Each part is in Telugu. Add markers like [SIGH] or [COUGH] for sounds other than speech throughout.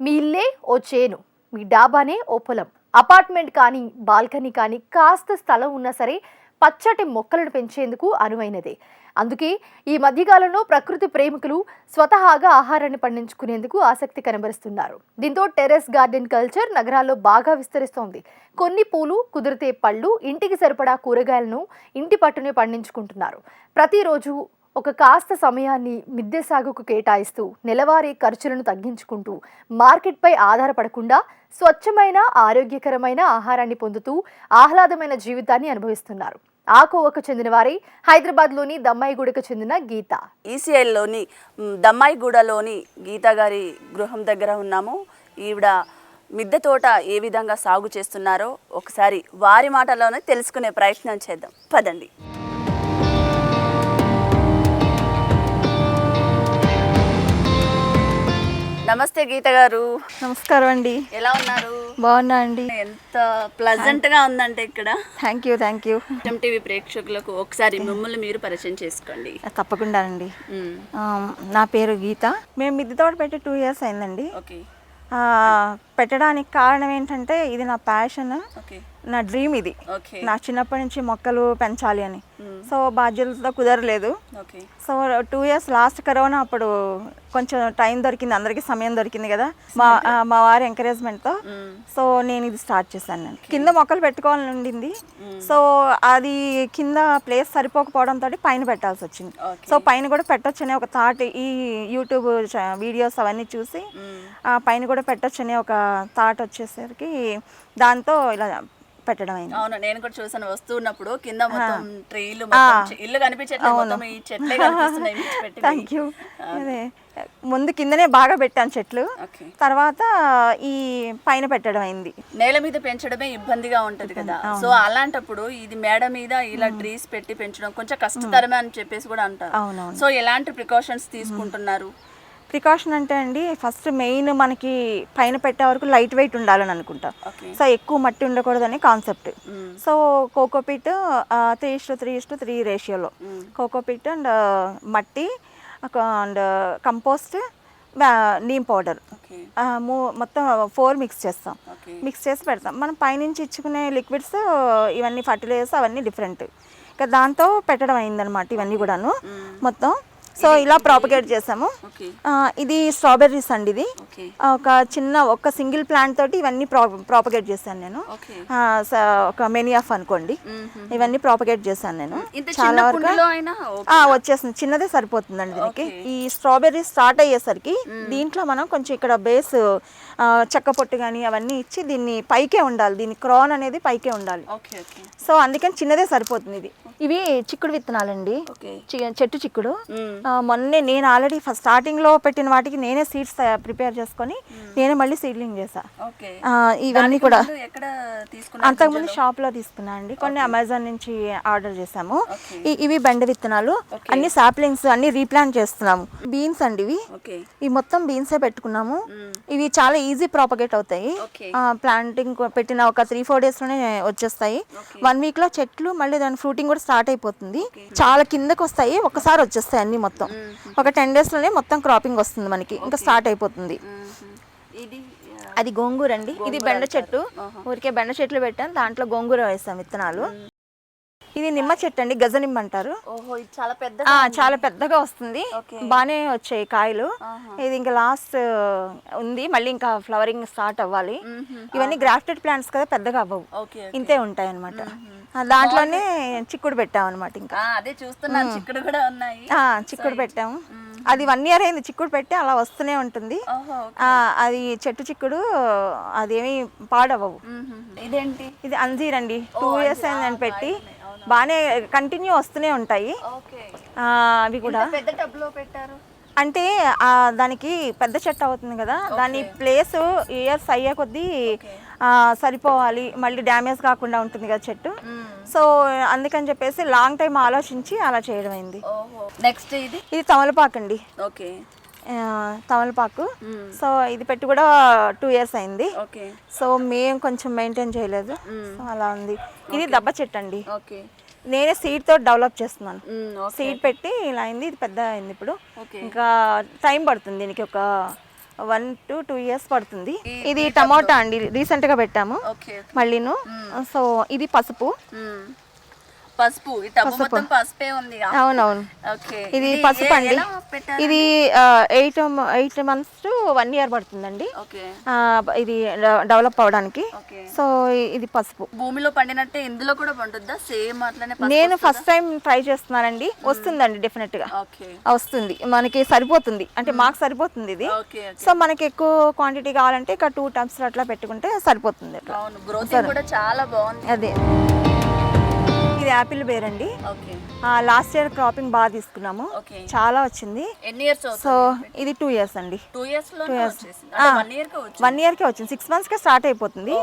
మీ ఇల్లే ఓ చేను మీ డాబానే ఓ పొలం. అపార్ట్మెంట్ కానీ బాల్కనీ కానీ కాస్త స్థలం ఉన్నా సరే పచ్చటి మొక్కలను పెంచేందుకు అనువైనదే. అందుకే ఈ మధ్యకాలంలో ప్రకృతి ప్రేమికులు స్వతహాగా ఆహారాన్ని పండించుకునేందుకు ఆసక్తి కనబరుస్తున్నారు. దీంతో టెర్రస్ గార్డెన్ కల్చర్ నగరాల్లో బాగా విస్తరిస్తోంది. కొన్ని పూలు కుదిరితే పళ్ళు ఇంటికి సరిపడా కూరగాయలను ఇంటి పట్టునే పండించుకుంటున్నారు. ప్రతిరోజు ఒక కాస్త సమయాన్ని మిద్దె సాగుకు కేటాయిస్తూ నెలవారీ ఖర్చులను తగ్గించుకుంటూ మార్కెట్పై ఆధారపడకుండా స్వచ్ఛమైన ఆరోగ్యకరమైన ఆహారాన్ని పొందుతూ ఆహ్లాదమైన జీవితాన్ని అనుభవిస్తున్నారు. ఆ కోవకు చెందిన వారే హైదరాబాద్లోని దమ్మాయిగూడకు చెందిన గీత. ఈసీఐలోని దమ్మాయిగూడలోని గీత గారి గృహం దగ్గర ఉన్నాము. ఈవిడ మిద్దె తోట ఏ విధంగా సాగు చేస్తున్నారో ఒకసారి వారి మాటలోనే తెలుసుకునే ప్రయత్నం చేద్దాం. పదండి. నమస్తే గీత గారు. నమస్కారం అండి. ఎలా ఉన్నారు? బాగున్నా అండి. ఎంత ప్లజెంట్గా ఉందంటే ఇక్కడ. Thank you thank you TV ప్రేక్షకులకు ఒకసారి మిమ్మల్ని మీరు పరిచయం చేసుకోండి. తప్పకుండా అండి. నా పేరు గీత. మేము మిద్దె తోట పెట్టి టూ ఇయర్స్ అయిందండి. పెట్టడానికి కారణం ఏంటంటే ఇది నా ప్యాషన్ ఓకే. నా డ్రీమ్ ఇది. నా చిన్నప్పటి నుంచి మొక్కలు పెంచాలి అని. మ్. సో బాధ్యతలతో కుదరలేదు. So two years last corona అప్పుడు కొంచెం టైం దొరికింది అందరికీ సమయం దొరికింది కదా. మా మా వారి ఎంకరేజ్మెంట్తో మ్, సో నేను ఇది స్టార్ట్ చేశాను నేను. కింద మొక్కలు పెట్టుకోవాలని ఉండింది. సో అది కింద ప్లేస్ సరిపోకపోవడంతో పైన పెట్టాల్సి వచ్చింది. సో పైన కూడా పెట్టొచ్చనే ఒక థాట్ ఈ యూట్యూబ్ వీడియోస్ అవన్నీ చూసి పైన కూడా పెట్టొచ్చనే ఒక థాట్ వచ్చేసరికి దాంతో ఇలా పెట్టడం అయింది అవును నేను కూడా చూసాను వస్తున్నప్పుడు కింద మొత్తం ట్రీలు ఇల్లు కనిపించట్లేదు మొత్తం ఈ చెట్లే కనిపిస్తున్నాయి థ్యాంక్ యూ అదే ముందు కిందనే బాగా పెట్టాను చెట్లు. తర్వాత ఈ పైన పెట్టడం అయింది నేల మీద పెంచడమే ఇబ్బందిగా ఉంటది కదా. సో అలాంటప్పుడు ఇది మేడ మీద ఇలా ట్రీస్ పెట్టి పెంచడం కొంచెం కష్టతరమే అని చెప్పేసి కూడా అంటారు. సో ఎలాంటి ప్రికాషన్స్ తీసుకుంటున్నారు? ప్రికాషన్ అంటే అండి ఫస్ట్ మెయిన్ మనకి పైన పెట్టే వరకు లైట్ వెయిట్ ఉండాలని అనుకుంటా. సో ఎక్కువ మట్టి ఉండకూడదని concept so cocopeat three is to three is to three రేషియోలో కోకోపిట్ అండ్ మట్టి అండ్ కంపోస్ట్ నీమ్ పౌడర్ మొత్తం ఫోర్ మిక్స్ చేస్తాం. మిక్స్ చేసి పెడతాం. మనం పైనుంచి ఇచ్చుకునే లిక్విడ్స్ ఇవన్నీ ఫర్టిలైజర్స్ అవన్నీ డిఫరెంట్ ఇక దాంతో పెట్టడం అయిందనమాట ఇవన్నీ కూడాను. మ్, మొత్తం సో ఇలా ప్రాపగేట్ చేసాము. ఇది స్ట్రాబెర్రీస్ అండి ఇది. ఒక చిన్న ఒక సింగిల్ ప్లాంట్ తోటి ఇవన్నీ ప్రా ప్రాపగేట్ చేశాను నేను. ఒక మెనీ ఆఫ్ అనుకోండి. ఇవన్నీ ప్రాపగేట్ చేశాను నేను. చాలా వరకు వచ్చేసింది. చిన్నదే సరిపోతుందండి దీనికి. ఈ స్ట్రాబెర్రీ స్టార్ట్ అయ్యేసరికి దీంట్లో మనం కొంచెం ఇక్కడ బేస్ చెక్క పొట్టు కానీ అవన్నీ ఇచ్చి దీన్ని పైకే ఉండాలి. దీని క్రాన్ అనేది పైకే ఉండాలి. సో అందుకని చిన్నదే సరిపోతుంది ఇది. ఇవి చిక్కుడు విత్తనాలండి. చెట్టు చిక్కుడు. మొన్నే నేను ఆల్రెడీ ఫస్ట్ స్టార్టింగ్లో పెట్టిన వాటికి నేనే సీడ్స్ ప్రిపేర్ చేసుకొని నేనే మళ్ళీ సీడ్లింగ్ చేసా ఇవన్నీ కూడా అంతకుముందు షాప్లో తీసుకున్నా అండి. కొన్ని అమెజాన్ నుంచి ఆర్డర్ చేసాము ఇవి బెండ విత్తనాలు. అన్ని సాప్లింగ్స్ అన్ని రీప్లాంట్ చేస్తున్నాము. బీన్స్ అండి ఇవి. ఈ మొత్తం బీన్సే పెట్టుకున్నాము. ఇవి చాలా ఈజీ ప్రాపగేట్ అవుతాయి. ప్లాంటింగ్ పెట్టిన ఒక త్రీ ఫోర్ డేస్లోనే వచ్చేస్తాయి. ఓకే. వన్ వీక్లో చెట్లు మళ్ళీ దాని ఫ్రూటింగ్ కూడా స్టార్ట్ అయిపోతుంది. చాలా కిందకి వస్తాయి ఒకసారి వచ్చేస్తాయి అన్ని మొత్తం. ఒక టెన్ డేస్లోనే మొత్తం క్రాపింగ్ వస్తుంది మనకి. ఇంకా స్టార్ట్ అయిపోతుంది. ఇది అది గోంగూర అండి. ఇది బెండ చెట్టు. ఊరికే బెండ చెట్లు పెట్టాను. దాంట్లో గోంగూర వేస్తాం విత్తనాలు. ఇది నిమ్మ చెట్టు అండి గజ నిమ్మ అంటారు చాలా పెద్ద చాలా పెద్దగా వస్తుంది. బాగానే వచ్చాయి కాయలు. ఇది ఇంకా లాస్ట్ ఉంది. మళ్ళీ ఇంకా ఫ్లవరింగ్ స్టార్ట్ అవ్వాలి. ఇవన్నీ గ్రాఫ్టెడ్ ప్లాంట్స్ కదా పెద్దగా అవ్వవు. ఇంతే ఉంటాయి అనమాట దాంట్లోనే చిక్కుడు పెట్టాం అనమాట ఇంకా అదే చూస్తున్నాను చిక్కుడు కూడా ఉన్నాయి. చిక్కుడు పెట్టాము. అది వన్ ఇయర్ అయింది చిక్కుడు పెట్టి అలా వస్తూనే ఉంటుంది. అది చెట్టు చిక్కుడు అదేమి పాడవవు. ఇదేంటి? ఇది అంజీర్ అండి. టూ ఇయర్స్ అయిందని పెట్టి బాగానే కంటిన్యూ వస్తూనే ఉంటాయి. అవి కూడా. పెద్ద పెట్టారు? అంటే ఆ, దానికి పెద్ద చెట్టు అవుతుంది కదా. దాని ప్లేస్ ఇయర్స్ అయ్యే కొద్దీ సరిపోవాలి. మళ్ళీ డ్యామేజ్ కాకుండా ఉంటుంది కదా చెట్టు. సో అందుకని చెప్పేసి లాంగ్ టైం ఆలోచించి అలా చేయడం అయింది. నెక్స్ట్ ఇది? ఇది తమలపాకు అండి. ఓకే. తమలపాకు. సో ఇది పెట్టి కూడా టూ ఇయర్స్ అయింది. సో మేము కొంచెం మెయింటైన్ చేయలేదు. సో అలా ఉంది. ఇది దబ్బ చెట్టు అండి. నేనే సీడ్తో డెవలప్ చేస్తున్నాను. సీడ్ పెట్టి ఇలా అయింది ఇది పెద్ద అయింది ఇప్పుడు. ఇంకా టైం పడుతుంది దీనికి ఒక వన్ టు టూ ఇయర్స్ పడుతుంది. ఇది టమోటా అండి రీసెంట్గా పెట్టాము. మళ్ళీను సో ఇది పసుపు. పసుపు ఈ టబ్బు మొత్తం పసుపే ఉంది అవునవును. ఓకే. ఇది పసుపు అండి. ఇది eight eight months to one year పడుతుందండి. ఇది డెవలప్ అవడానికి. సో ఇది పసుపు. భూమిలో పండినట్టే ఇందులో కూడా పండుద్దా? సేమ్ అట్లనే పసుపు నేను? ఫస్ట్ టైం ట్రై చేస్తున్నానండి. వస్తుందండి డెఫినెట్గా ఓకే. వస్తుంది. మనకి సరిపోతుంది. అంటే మాకు సరిపోతుంది ఇది. సో మనకి ఎక్కువ క్వాంటిటీ కావాలంటే ఇక టూ టమ్స్ అట్లా పెట్టుకుంటే సరిపోతుంది అవును గ్రోతింగ్ కూడా చాలా బాగుంది. అదే. ఇది యాపిల్ బేర్ అండి. లాస్ట్ ఇయర్ క్రాపింగ్ బాగా తీసుకున్నాము. చాలా వచ్చింది. ఎన్ని ఇయర్స్ సో ఇది టూ ఇయర్స్ అండి. Two years. వన్ ఇయర్కి వచ్చింది. సిక్స్ మంత్స్కే స్టార్ట్ అయిపోతుంది.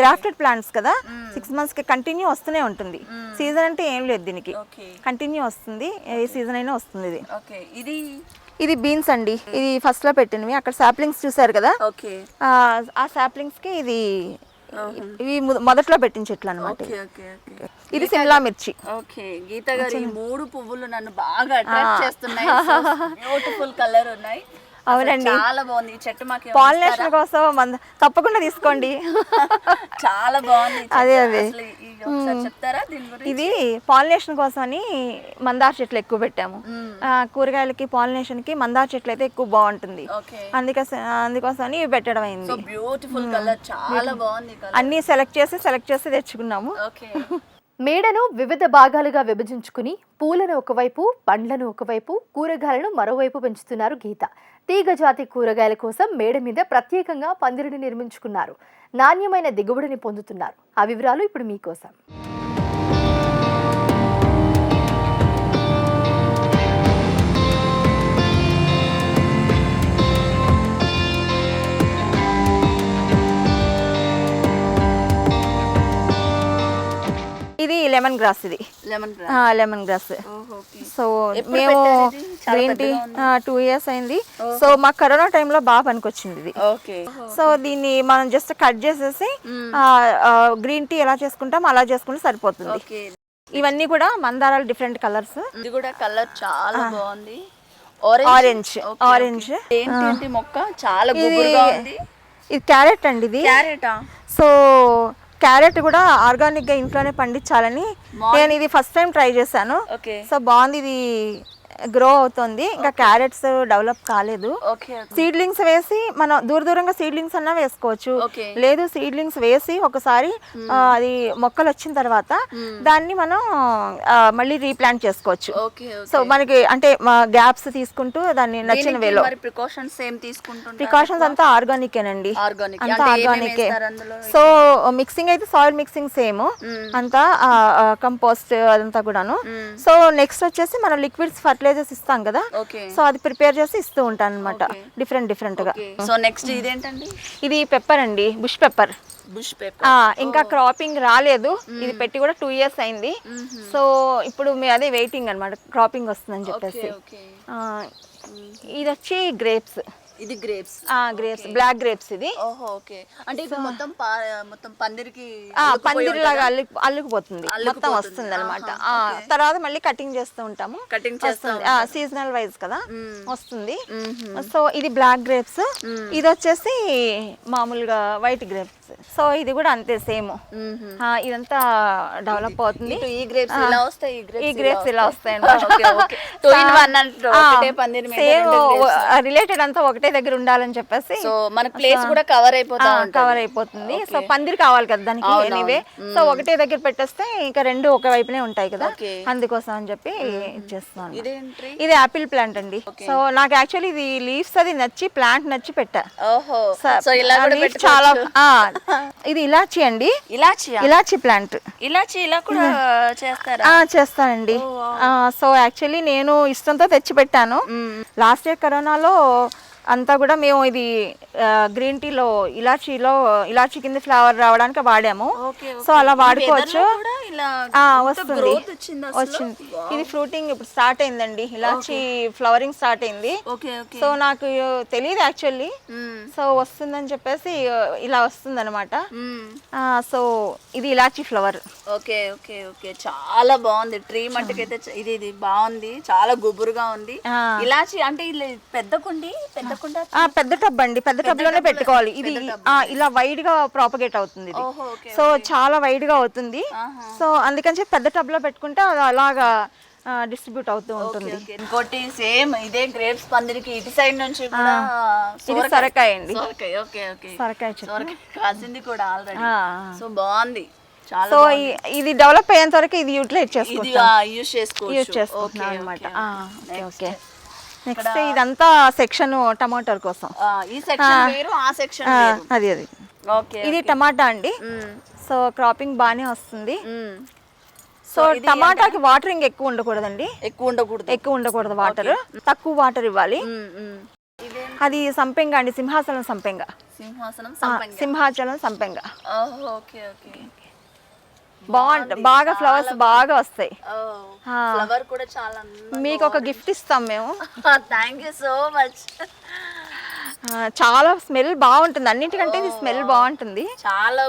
గ్రాఫ్టెడ్ ప్లాంట్స్ కదా. సిక్స్ మంత్స్కి కంటిన్యూ వస్తూనే ఉంటుంది. సీజన్ అంటే ఏం లేదు దీనికి. కంటిన్యూ వస్తుంది. ఏ సీజన్ అయినా వస్తుంది ఇది. ఇది? ఇది బీన్స్ అండి. ఇది ఫస్ట్లో పెట్టినవి. అక్కడ సాప్లింగ్స్ చూసారు కదా? ఆ సాప్లింగ్స్కి ఇది ఇవి మొదట్లో పెట్టిన చెట్లు అనమాట ఇది సిమ్లా మిర్చి. ఓకే గీత గారు ఈ మూడు పువ్వులు నన్ను బాగా అట్రాక్ట్ చేస్తున్నాయి. బ్యూటిఫుల్ కలర్ ఉన్నాయి. అవునండి. చాలా బాగుంది. ఈ చెట్టు మాకు పాలినేషన్ కోసం మన తప్పకుండా తీసుకోండి. [LAUGHS] చాలా బాగుంది. అదే, అదే. చెప్తారా ఇది పాలినేషన్ కోసం అని మందార చెట్లు ఎక్కువ పెట్టాము. కూరగాయలకి పాలినేషన్కి మందార చెట్లు అయితే ఎక్కువ బాగుంటుంది. అందుకోసం అందుకోసం అని పెట్టడం అయింది. బ్యూటిఫుల్ కలర్ చాలా బాగుంది అన్ని సెలెక్ట్ చేసి సెలెక్ట్ చేసి తెచ్చుకున్నాము. [LAUGHS] మేడను వివిధ భాగాలుగా విభజించుకుని పూలను ఒకవైపు పండ్లను ఒకవైపు కూరగాయలను మరోవైపు పెంచుతున్నారు గీత. తీగజాతి కూరగాయల కోసం మేడ మీద ప్రత్యేకంగా పందిరిని నిర్మించుకున్నారు. నాణ్యమైన దిగుబడిని పొందుతున్నారు. ఆ వివరాలు ఇప్పుడు మీకోసం. ఇది లెమన్ గ్రాస్ ఇది. Lemon grass. సో మేము గ్రీన్ టీ ఇయర్స్ అయింది. సో మాకు కరోనా టైంలో బాగా పనికొచ్చింది ఇది. ఓకే. సో దీన్ని మనం జస్ట్ కట్ చేసేసి గ్రీన్ టీ ఎలా చేసుకుంటాం అలా చేసుకుంటే సరిపోతుంది. ఇవన్నీ కూడా మందారాలు డిఫరెంట్ కలర్స్. ఇది కూడా కలర్ చాలా బాగుంది. ఆరెంజ్ ఆరెంజ్ ఏంటి మొక్క? చాలా ఇది క్యారెట్ అండి ఇది. క్యారెటా? సో క్యారెట్ కూడా ఆర్గానిక్గా ఇంట్లోనే పండించాలని నేను ఇది ఫస్ట్ టైం ట్రై చేశాను. సో బాగుంది ఇది గ్రో అవుతుంది. ఇంకా క్యారెట్స్ డెవలప్ కాలేదు. సీడ్లింగ్స్ వేసి మనం దూర దూరంగా సీడ్లింగ్స్ అన్నా వేసుకోవచ్చు. లేదు సీడ్లింగ్స్ వేసి ఒకసారి ఆ, అది మొక్కలు వచ్చిన తర్వాత దాన్ని మనం మళ్ళీ రీప్లాంట్ చేసుకోవచ్చు. సో మనకి అంటే గ్యాప్స్ తీసుకుంటూ దాన్ని నచ్చిన వేలో. ప్రికాషన్స్ ఏం తీసుకుంటుంటారు? ప్రికాషన్స్ అంతా ఆర్గానిక్ అంతా అంటే ఏమేమి ఆర్గానికే సో మిక్సింగ్ అయితే సాయిల్ మిక్సింగ్ సేమ్ అంతా కంపోస్ట్ అదంతా కూడాను. సో నెక్స్ట్ వచ్చేసి మనం లిక్విడ్స్ ఫర్టిలైజర్స్ ఇస్తాం కదా? సో అది ప్రిపేర్ చేసి ఇస్తూ ఉంటాను అనమాట డిఫరెంట్ డిఫరెంట్గా. సో నెక్స్ట్ ఇదేంటండి? ఇది పెప్పర్ అండి. బుష్ పెప్పర్ ఇంకా క్రాపింగ్ రాలేదు. ఇది పెట్టి కూడా టూ ఇయర్స్ అయింది. సో ఇప్పుడు మీ అదే వెయిటింగ్ అన్నమాట. క్రాపింగ్ వస్తుందని చెప్పేసి. ఇది వచ్చి గ్రేప్స్ ఇది గ్రేప్స్ గ్రేప్స్ బ్లాక్ గ్రేప్స్ ఇది. ఓహో ఓకే అంటే ఇది మొత్తం మొత్తం పందిరికి ఆ, పందిరిలాగా ఉంటుందా? అల్లు అల్లుకుపోతుంది. మొత్తం. వస్తుంది అనమాట తర్వాత మళ్ళీ కటింగ్ చేస్తూ ఉంటాము. కటింగ్ చేస్తా వస్తుంది. సీజనల్ వైజ్ కదా. వస్తుంది. సో ఇది బ్లాక్ గ్రేప్స్ ఇది వచ్చేసి మామూలుగా వైట్ గ్రేప్స్ సో ఇది కూడా అంతే సేమ్ ఇదంతా డెవలప్ అవుతుంది. ఈ గ్రేప్స్ ఇలా వస్తాయి ఈ గ్రేప్స్ ఇలా సేమ్. రిలేటెడ్ అంతా ఒకటే దగ్గర ఉండాలని చెప్పేసి సో మన ప్లేస్ కూడా కవర్ అయిపోతా ఉంటుంది. కవర్ అయిపోతుంది. సో పందిరి కావాలి కదా దానికి ఎనీవే సో ఒకటే దగ్గర పెట్టేస్తే ఇంకా రెండు ఒక వైపునే ఉంటాయి కదా. అందుకోసం అని చెప్పి ఇచ్చేస్తున్నాను ఇదేంటి? ఇది యాపిల్ ప్లాంట్ అండి. సో నాకు యాక్చువల్లీ ఇది లీవ్స్ అది నచ్చి ప్లాంట్ నచ్చి పెట్టా. ఓహో. స- ఇలా చాలా ఇది ఇలాచి అండి. ఇలాచియా? ఇలాచి ప్లాంట్ ఇలాచి ఇలా కూడా చేస్తారా? చేస్తానండి. సో యాక్చువల్లీ నేను ఇష్టంతో తెచ్చి పెట్టాను లాస్ట్ ఇయర్ కరోనాలో అంతా కూడా మేము ఇది గ్రీన్ టీలో ఇలాచీలో ఇలాచీ కింద ఫ్లేవర్ రావడానికి వాడాము. సో అలా వాడుకోవచ్చు. వస్తుంది. వచ్చింది ఇది ఫ్రూటింగ్ ఇప్పుడు స్టార్ట్ అయిందండి. ఇలాచి ఫ్లవరింగ్ స్టార్ట్ అయింది. సో నాకు తెలియదు యాక్చువల్లీ మ్మ్. సో వస్తుందని చెప్పేసి ఇలా వస్తుంది అనమాట మ్మ్. సో ఇది ఇలాచి ఫ్లవర్ ఓకే ఓకే ఓకే. చాలా బాగుంది. ట్రీ మట్టుకైతే ఇది ఇది బాగుంది. చాలా గుబురుగా ఉంది. ఇలాచి అంటే ఇలా పెద్ద కుండి పెద్ద పెద్ద టబ్ అండి పెద్ద టబ్లోనే పెట్టుకోవాలి. ఇది ఇలా వైడ్గా ప్రాపగేట్ అవుతుంది ఇది. సో చాలా వైడ్గా అవుతుంది. సో అందుకని చెప్పి పెద్ద టబ్లో పెట్టుకుంటే అది అలాగా డిస్ట్రిబ్యూట్ అవుతూ ఉంటుంది. ఇంకోటి సేమ్ ఇదే గ్రేప్స్ పందిరికి ఇటు సైడ్ నుంచి కూడా ఇది సొరకాయ అండి. సొరకాయ ఓకే ఓకే. సొరకాయ చెట్టు. సొరకాయ కాసింది కూడా ఆల్రెడీ. సో బాగుంది. సో ఇది డెవలప్ అయ్యేంత వరకు ఇది యూటిలైజ్ చేసుకోవచ్చు. యూజ్ చేసుకుంటున్నాం ఓకే, అనమాట ఓకే. నెక్స్ట్ ఇదంతా సెక్షన్ టమాటాల కోసం. ఈ సెక్షన్ వేరు ఆ సెక్షన్ అది అది. ఓకే ఇది టమాటా అండి. సో క్రాపింగ్ బాగానే వస్తుంది. సో టమాటాకి వాటరింగ్ ఎక్కువ ఉండకూడదండి. ఎక్కువ ఉండకూడదు. ఎక్కువ ఉండకూడదు వాటర్. తక్కువ వాటర్ ఇవ్వాలి. అది సంపెంగ అండి సింహాచలం సంపెంగ. సింహాసనం సింహాచలం సంపెంగ. Okay okay. బాగుంటుంది బాగా ఫ్లవర్స్ బాగా వస్తాయి. ఫ్లవర్ కూడా చాలా మీకు ఒక గిఫ్ట్ ఇస్తాం మేము. థ్యాంక్ యూ సో మచ్ చాలా స్మెల్ బాగుంటుంది. అన్నిటికంటే ఇది స్మెల్ బాగుంటుంది. చాలా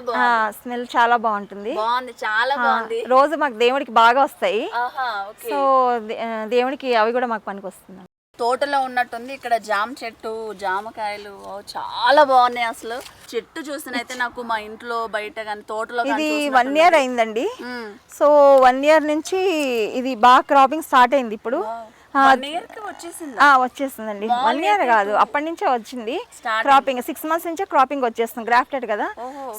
స్మెల్ చాలా బాగుంటుంది. బాగుంది చాలా బాగుంది. రోజు మాకు దేవుడికి బాగా వస్తాయి. సో దేవుడికి అవి కూడా మాకు పనికి వస్తుంది తోటలో ఉన్నట్టుంది. ఇక్కడ జామ చెట్టు జామకాయలు చాలా బాగున్నాయి అసలు. చెట్టు చూసినైతే నాకు మా ఇంట్లో బయట కానీ తోటలో ఇది వన్ ఇయర్ అయిందండి. సో వన్ ఇయర్ నుంచి ఇది బాగా క్రాపింగ్ స్టార్ట్ అయింది ఇప్పుడు. వన్ ఇయర్కి వచ్చేసింది? ఆ, వచ్చేస్తుందండి వన్ ఇయర్ కాదు అప్పటి నుంచే వచ్చింది. క్రాపింగ్ సిక్స్ మంత్స్ నుంచే క్రాపింగ్ వచ్చేస్తుంది గ్రాఫ్టెడ్ కదా.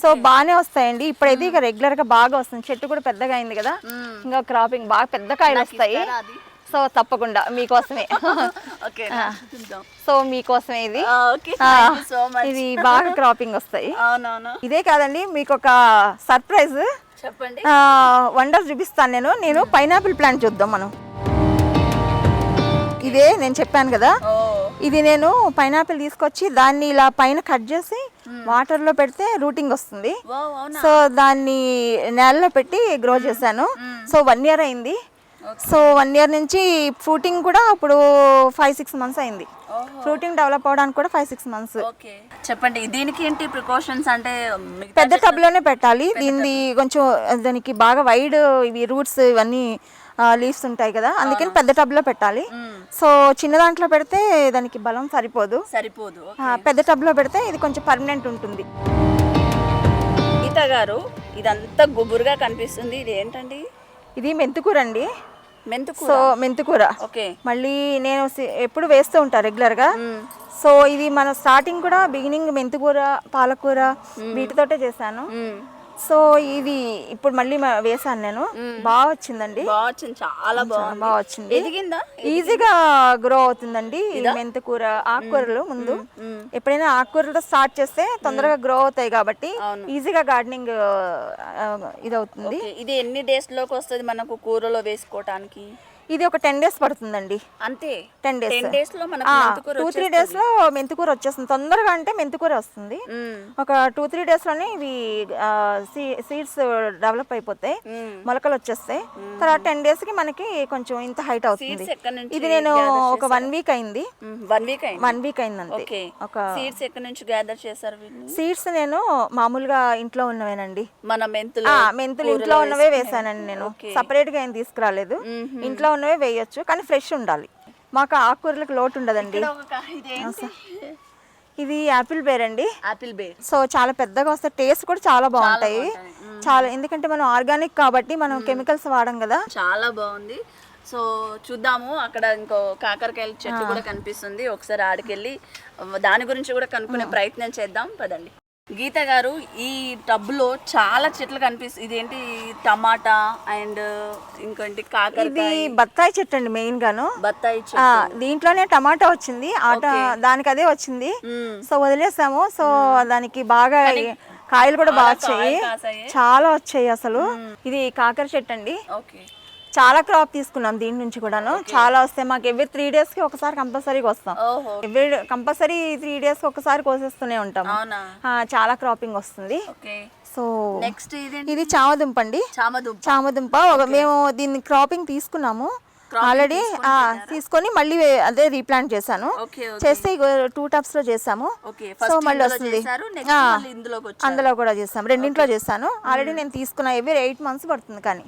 సో బాగానే వస్తాయండి. ఇప్పుడైతే ఇక రెగ్యులర్గా బాగా వస్తుంది. చెట్టు కూడా పెద్దగా అయింది కదా. ఇంకా క్రాపింగ్ బాగా పెద్ద కాయలు వస్తాయి? సో తప్పకుండా మీకోసమే. సో మీకోసమే ఇది. ఇది బాగా క్రాపింగ్ వస్తాయి. ఇదే కాదండి మీకు ఒక సర్ప్రైజ్ చెప్పండి వండర్ చూపిస్తాను నేను. నేను పైనాపిల్ ప్లాంట్ చూద్దాం మనం. ఇదే నేను చెప్పాను కదా. ఇది నేను పైనాపిల్ తీసుకొచ్చి దాన్ని ఇలా పైన కట్ చేసి వాటర్లో పెడితే రూటింగ్ వస్తుంది. సో దాన్ని నేలలో పెట్టి గ్రో చేశాను. సో వన్ ఇయర్ అయింది. సో వన్ ఇయర్ నుంచి ఫ్రూటింగ్ కూడా ఇప్పుడు ఫైవ్ సిక్స్ మంత్స్ అయింది. ఫ్రూటింగ్ డెవలప్ అవడానికి కూడా ఫైవ్ సిక్స్ మంత్స్ చెప్పండి దీనికి ఏంటి ప్రికాషన్స్ అంటే పెద్ద టబ్లోనే పెట్టాలి. దీన్ని కొంచెం దానికి బాగా వైడ్ ఇవి రూట్స్ ఇవన్నీ లీవ్స్ ఉంటాయి కదా అందుకని పెద్ద టబ్లో పెట్టాలి. సో చిన్న దాంట్లో పెడితే దానికి బలం సరిపోదు. సరిపోదు. పెద్ద టబ్లో పెడితే ఇది కొంచెం పర్మనెంట్ ఉంటుంది. గీత గారు ఇదంతా గుబురుగా కనిపిస్తుంది. ఇది ఏంటండి? ఇది మెంతుకూర అండి సో మెంతుకూర ఓకే. మళ్ళీ నేను ఎప్పుడు వేస్తూ ఉంటా రెగ్యులర్గా. సో ఇది మన స్టార్టింగ్ కూడా బిగినింగ్ మెంతుకూర పాలకూర వీటితోటే చేశాను. సో ఇది ఇప్పుడు మళ్ళీ వేశాను నేను. బాగా వచ్చిందండి. బాగా వచ్చింది. చాలా బాగుంది. బాగా వచ్చింది. ఎదిగిందా? ఈజీగా గ్రో అవుతుందండి మెంతికూర ఆకుకూరలు ముందు. ఎప్పుడైనా ఆకుకూరలతో స్టార్ట్ చేస్తే తొందరగా గ్రో అవుతాయి కాబట్టి ఈజీగా గార్డెనింగ్ ఇది అవుతుంది ఇది ఎన్ని డేస్లోకి వస్తుంది మనకు కూరలో వేసుకోవటానికి ఇది ఒక టెన్ డేస్ పడుతుందండి. అంతే. Ten days. టెన్ డేస్లో టూ త్రీ డేస్లో మెంతికూర వచ్చేస్తుంది. తొందరగా అంటే మెంతికూర వస్తుంది. ఒక టూ త్రీ డేస్లోనే ఇవి సీడ్స్ డెవలప్ అయిపోతాయి. మొలకలు వచ్చేస్తాయి. తర్వాత టెన్ డేస్కి మనకి కొంచెం ఇంత హైట్ అవుతుంది. ఇది నేను ఒక వన్ వీక్ అయింది. వన్ వీక్ అయింది? వన్ వీక్ అయింది అంతే ఒక సీడ్స్ ఎక్కడి నుంచి గ్యాదర్ చేశారు సీడ్స్ నేను మామూలుగా ఇంట్లో ఉన్నవేనండి. మన మెంతులు మెంతులు ఇంట్లో ఉన్నవే వేసానండి నేను. సపరేట్గా ఏం తీసుకురాలేదు. ఇంట్లో ఉన్నవే వేయొచ్చు కానీ ఫ్రెష్ ఉండాలి. మాకు ఆకుకూరలకు లోటు ఉండదండి. ఇది యాపిల్ బేర్ అండి ఆపిల్ బేర్ సో చాలా పెద్దగా వస్తే టేస్ట్ కూడా చాలా బాగుంటాయి. చాలా ఎందుకంటే మనం ఆర్గానిక్ కాబట్టి మనం కెమికల్స్ వాడం కదా. చాలా బాగుంది. సో చూద్దాము. అక్కడ ఇంకో కాకరకాయల చెట్టు కూడా కనిపిస్తుంది. ఒకసారి ఆడికెళ్ళి దాని గురించి కూడా కనుక్కునే ప్రయత్నం చేద్దాం. పదండి. గీత గారు ఈ టబ్లో చాలా చెట్లు కనిపిస్తుంది ఇదేంటి టమాటా అండ్ ఇంకోటి ఇది కాకరకాయ బత్తాయి చెట్టు అండి మెయిన్ గాను బత్తాయి ఆ, చెట్టు. దీంట్లోనే టమాటా వచ్చింది. ఆట దానికి అదే వచ్చింది. మ్మ్. సో వదిలేసాము. సో దానికి బాగా కాయలు కూడా బాగా వచ్చాయి. కాసాయి. చాలా వచ్చాయి అసలు. ఇది కాకర చెట్టు అండి ఓకే. చాలా క్రాప్ తీసుకున్నాం దీని నుంచి కూడాను. చాలా వస్తాయి మాకు ఎవ్రీ త్రీ డేస్కి ఒకసారి కంపల్సరీగా వస్తాం. ఎవ్రీ కంపల్సరీ త్రీ డేస్ ఒకసారి కోసేస్తూనే ఉంటాం. చాలా క్రాపింగ్ వస్తుంది. సో నెక్స్ట్ ఇది చామదుంప అండి. చామదుంప. మేము దీన్ని క్రాపింగ్ తీసుకున్నాము. ఆల్రెడీ తీసుకొని మళ్ళీ అదే రీప్లాంట్ చేశాను. చేస్తే టూ టబ్స్లో చేసాము సో మళ్ళీ వస్తుంది. అందులో కూడా చేస్తాం రెండింట్లో చేస్తాను ఆల్రెడీ నేను తీసుకున్నా ఎవ్రీ ఎయిట్ మంత్స్ పడుతుంది కానీ.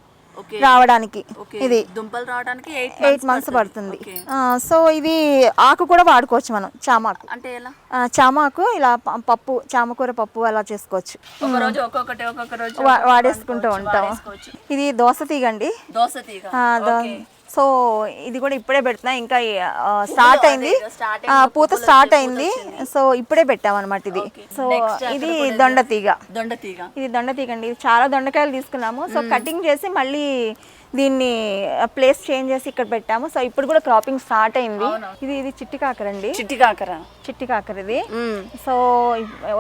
రావడానికి. ఇది దుంపలు రావడానికి ఎయిట్ మంత్స్ పడుతుంది. సో ఇది ఆకు కూడా వాడుకోవచ్చు మనం చామాకు. అంటే ఎలా? చామాకు ఇలా పప్పు చామకూర పప్పు అలా చేసుకోవచ్చు. వాడేసుకుంటూ ఉంటాం. ఇది దోస తీగండి. దోస తీగ. సో ఇది కూడా ఇప్పుడే పెడుతున్నా. ఇంకా స్టార్ట్ అయింది. పూత స్టార్ట్ అయింది. సో ఇప్పుడే పెట్టామన్నమాట ఇది. సో ఇది దొండ తీగ. దొండ తీగ. ఇది దొండ తీగ అండి. ఇది చాలా దొండకాయలు తీసుకున్నాము. సో కటింగ్ చేసి మళ్ళీ దీన్ని ప్లేస్ చేంజ్ చేసి ఇక్కడ పెట్టాము. సో ఇప్పుడు కూడా క్రాపింగ్ స్టార్ట్ అయింది. ఇది ఇది చిట్టి కాకర అండి. చిట్టి కాకర చిట్టి కాకర ఇది సో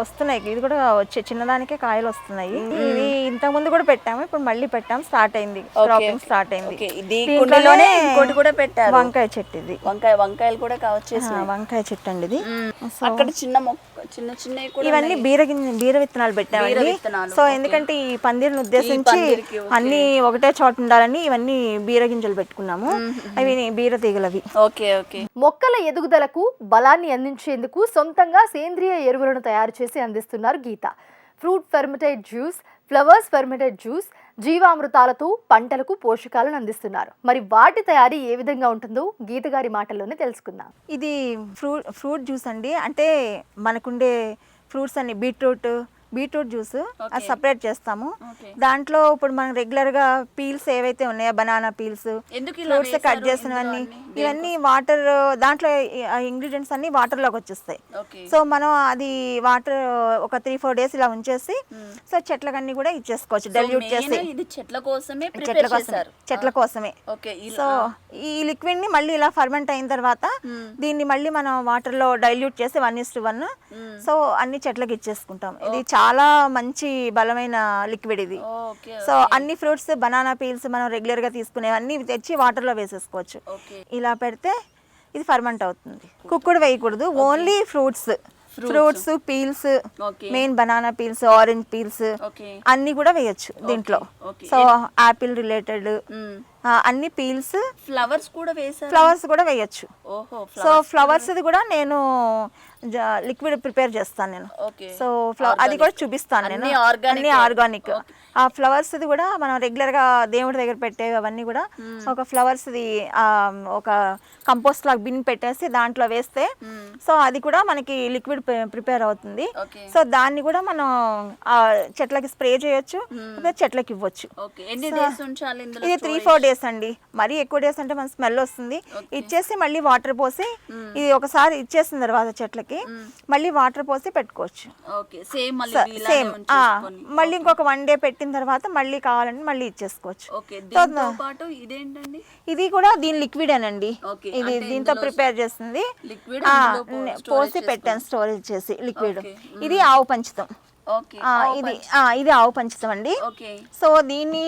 వస్తున్నాయి. ఇది కూడా వచ్చే చిన్నదానికే కాయలు వస్తున్నాయి. ఇది ఇంతకు ముందు కూడా పెట్టాము. ఇప్పుడు మళ్ళీ పెట్టాము. స్టార్ట్ అయింది. క్రాపింగ్ స్టార్ట్ అయింది. దీంట్లోనే ఇంకోటి కూడా పెట్టారు. వంకాయ చెట్టు ఇది. వంకాయ వంకాయలు కూడా కావచ్చేసి ఆ, వంకాయ చెట్టు అండి ఇది. అక్కడ చిన్న మొక్క చిన్న చిన్నవి కూడా ఇవన్నీ బీర బీర విత్తనాలు పెట్టామండి సో ఎందుకంటే ఈ పందిరిని ఉద్దేశించి అన్ని ఒకటే చోట ఉండాలని ఇవన్నీ బీర గింజలు పెట్టుకున్నాము. అవి బీర తీగలవి. Okay okay. మొక్కల ఎదుగుదలకు బలాన్ని అందించేందుకు సొంతంగా సేంద్రియ ఎరువులను తయారు చేసి అందిస్తున్నారు Geetha. Fruit fermented juice flowers fermented juice జీవామృతాలతో పంటలకు పోషకాలను అందిస్తున్నారు. మరి వాటి తయారీ ఏ విధంగా ఉంటుందో గీత గారి మాటల్లోనే తెలుసుకుందాం. ఇది ఫ్రూట్ ఫ్రూట్ జ్యూస్ అండి. అంటే మనకుండే ఫ్రూట్స్ అన్ని బీట్రూట్ బీట్రూట్ జ్యూస్ అది సపరేట్ చేస్తాము. దాంట్లో ఇప్పుడు మనం రెగ్యులర్గా పీల్స్ ఏవైతే ఉన్నాయో బనానా పీల్స్ ఫ్రూట్స్ కట్ చేసినవన్నీ ఇవన్నీ వాటర్ దాంట్లో ఇంగ్రీడియంట్స్ అన్ని వాటర్లోకి వచ్చేస్తాయి సో మనం అది వాటర్ ఒక త్రీ ఫోర్ డేస్ ఇలా ఉంచేసి సో చెట్లకన్నీ కూడా ఇచ్చేసుకోవచ్చు డెల్యూట్ చేసి. చెట్ల కోసమే చెట్ల కోసమే చెట్ల కోసమే. సో ఈ లిక్విడ్ని మళ్ళీ ఇలా ఫర్మెంట్ అయిన తర్వాత దీన్ని మళ్ళీ మనం వాటర్లో డైల్యూట్ చేసి one is to one. So అన్ని చెట్లకి ఇచ్చేసుకుంటాం. ఇది చాలా మంచి బలమైన లిక్విడ్ ఇది. సో అన్ని ఫ్రూట్స్ బనానా పీల్స్ మనం రెగ్యులర్గా తీసుకునేవన్నీ తెచ్చి వాటర్లో వేసేసుకోవచ్చు. ఇలా పెడితే ఇది ఫర్మెంట్ అవుతుంది. కుక్కుడు వేయకూడదు. Only fruits fruits peels main banana peels orange peels అన్ని కూడా వేయొచ్చు దీంట్లో. సో యాపిల్ రిలేటెడ్ అన్ని పీల్స్ ఫ్లవర్స్ కూడా వేశారు? ఫ్లవర్స్ కూడా వేయొచ్చు. ఓహో సో ఫ్లవర్స్ కూడా నేను లిక్విడ్ ప్రిపేర్ చేస్తాను నేను. ఓకే. సో ఫ్లవర్ అది కూడా చూపిస్తాను నేను. అన్ని ఆర్గానిక్ ఆ ఫ్లవర్స్ కూడా మనం రెగ్యులర్గా దేవుడి దగ్గర పెట్టేవి అవన్నీ కూడా ఒక ఫ్లవర్స్ ఒక కంపోస్ట్ లాగా బిన్ పెట్టేసి దాంట్లో వేస్తే సో అది కూడా మనకి లిక్విడ్ ప్రిపేర్ అవుతుంది. సో దాన్ని కూడా మనం ఆ చెట్లకి స్ప్రే చేయొచ్చు లేదా చెట్లకి ఇవ్వచ్చు. ఇది త్రీ ఫోర్ డేస్ అండి. మరీ ఎక్కువ డేస్ అంటే మన స్మెల్ వస్తుంది. ఇచ్చేసి మళ్ళీ వాటర్ పోసి ఇది ఒకసారి ఇచ్చేసిన తర్వాత చెట్లకి మళ్ళీ వాటర్ పోసి పెట్టుకోవచ్చు. సేమ్ మళ్ళీ ఇంకొక వన్ డే పెట్టిన తర్వాత మళ్ళీ కావాలంటే మళ్ళీ ఇచ్చేసుకోవచ్చు. ఇది కూడా దీని లిక్విడ్ అనండి. ఓకే. ఇది దీంతో ప్రిపేర్ చేస్తుంది. పోసి పెట్టాను స్టోరేజ్ చేసి లిక్విడ్. ఇది ఆవు పంచుతాం ఇది ఇది ఆవు పంచుతాం అండి. సో దీన్ని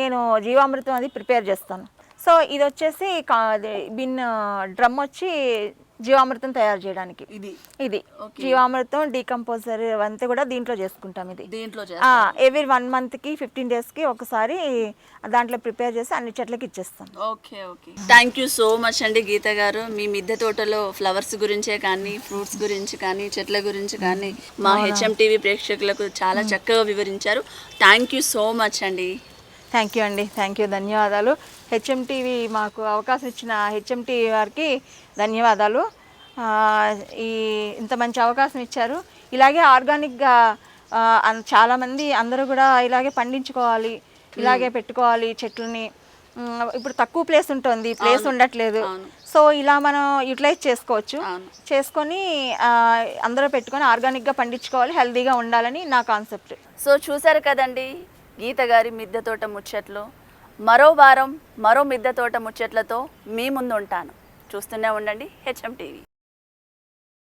నేను జీవామృతం అది ప్రిపేర్ చేస్తాను. సో ఇది వచ్చేసి బిన్ డ్రమ్ వచ్చి జీవామృతం తయారు చేయడానికి. ఇది. ఇది. జీవామృతం డీకంపోజర్ అంతా కూడా దీంట్లో చేసుకుంటాం ఇది. దీంట్లో ఎవ్రీ వన్ మంత్కి ఫిఫ్టీన్ డేస్కి ఒకసారి దాంట్లో ప్రిపేర్ చేసి అన్ని చెట్లకి ఇచ్చేస్తాం. Okay okay. Thank you so much అండి గీత గారు. మీ మిద్దె తోటలో ఫ్లవర్స్ గురించే కానీ ఫ్రూట్స్ గురించి కానీ చెట్ల గురించి కానీ మా హెచ్ఎం టీవీ ప్రేక్షకులకు చాలా చక్కగా వివరించారు. థ్యాంక్ యూ సో మచ్ అండి. థ్యాంక్ యూ అండి. థ్యాంక్ యూ ధన్యవాదాలు. హెచ్ఎం టీవీ మాకు అవకాశం ఇచ్చిన హెచ్ఎం టీవీ వారికి ధన్యవాదాలు. ఈ ఇంత మంచి అవకాశం ఇచ్చారు. ఇలాగే ఆర్గానిక్గా చాలామంది అందరూ కూడా ఇలాగే పండించుకోవాలి ఇలాగే పెట్టుకోవాలి చెట్లని. ఇప్పుడు తక్కువ ప్లేస్ ఉంటుంది ప్లేస్ ఉండట్లేదు. సో ఇలా మనం యూటిలైజ్ చేసుకోవచ్చు. చేసుకొని అందరూ పెట్టుకొని ఆర్గానిక్గా పండించుకోవాలి హెల్తీగా ఉండాలని నా కాన్సెప్ట్. సో చూశారు కదండి? గీత గారి మిద్దె తోట ముచ్చట్లు మరో వారం మరో మిద్దె తోట ముచ్చట్లతో మీ ముందు ఉంటాను చూస్తూనే ఉండండి హెచ్ఎం టీవీ.